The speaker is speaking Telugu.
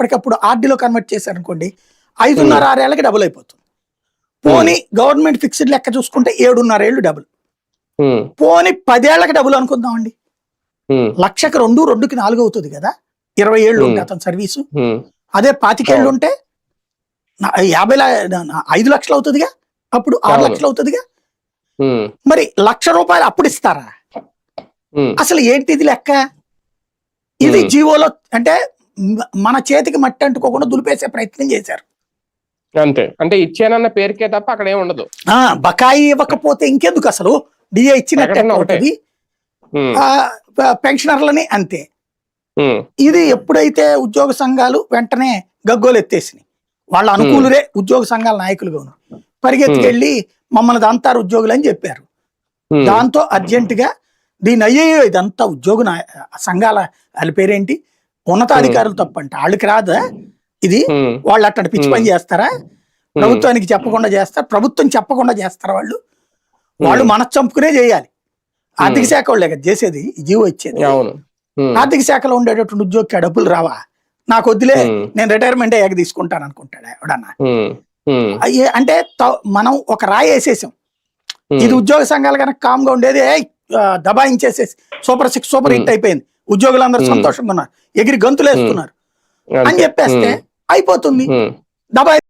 ఎప్పటికప్పుడు ఆర్డీలో కన్వర్ట్ చేశారనుకోండి ఐదున్నర ఆరేళ్ళకి డబుల్ అయిపోతుంది. పోనీ గవర్నమెంట్ ఫిక్స్డ్ లెక్క చూసుకుంటే ఏడున్నర ఏళ్ళు డబుల్ పోనీ పదేళ్ళకి డబుల్ అనుకుందామండి. లక్షకి రెండు రెండుకి నాలుగు అవుతుంది కదా ఇరవై ఏళ్ళు ఉంటే Hmm. అతని సర్వీసు. అదే పాతికేళ్ళు ఉంటే యాభై ఐదు లక్షలు అవుతుందిగా అప్పుడు ఆరు. లక్షలు అవుతుందిగా. మరి లక్ష రూపాయలు అప్పుడు ఇస్తారా? అసలు ఏంటి ఇది లెక్క? ఇది. జీవోలో అంటే మన చేతికి మట్టి అంటుకోకుండా దులిపేసే ప్రయత్నం చేశారు. అంతే. అంటే ఇచ్చానన్న పేరుకే తప్ప అక్కడ ఏం ఉండదు. ఆ బకాయి ఇవ్వకపోతే ఇంకెందుకు అసలు? డిఏ ఇచ్చినట్టు ఒకటే. అవుతుంది పెన్షనర్లని అంతే. ఇది ఎప్పుడైతే ఉద్యోగ సంఘాలు వెంటనే గగ్గోలు ఎత్తేసినాయి. వాళ్ళ అనుకూలురే ఉద్యోగ సంఘాల నాయకులుగా ఉన్నారు. పరిగెత్తుకెళ్ళి మమ్మల్ని దంతారు ఉద్యోగులు అని చెప్పారు. దాంతో అర్జెంట్గా దీని అయ్యో ఇదంతా ఉద్యోగ సంఘాల వాళ్ళ పేరేంటి? ఉన్నతాధికారులు తప్పంట. వాళ్ళకి రాదా? ఇది వాళ్ళు అట్టడి పిచ్చి పని చేస్తారా? ప్రభుత్వానికి చెప్పకుండా చేస్తారు? ప్రభుత్వం చెప్పకుండా చేస్తారా వాళ్ళు? వాళ్ళు మన చంపుకునే చేయాలి. ఆర్థిక శాఖ వాళ్ళే కదా చేసేది జీవో ఇచ్చేది. ఆర్థిక శాఖలో ఉండేటటువంటి ఉద్యోగికి డబ్బులు రావా? నాకు వద్దులే నేను రిటైర్మెంట్ అయ్యాక తీసుకుంటాను అనుకుంటాడు ఎవడన్నా? అంటే మనం ఒక రాయి వేసేసాం. ఇది ఉద్యోగ సంఘాలు కనుక కామ్గా ఉండేది "ఏయ్, ఆ, దబాయించేసేసి సూపర్ సిక్స్ సూపర్ హిట్. అయిపోయింది. ఉద్యోగులందరూ. సంతోషంగా ఉన్నారు. ఎగిరి గంతులు వేస్తున్నారు అంతే. అని చెప్పేస్తే అయిపోతుంది. ఉమ్, దబా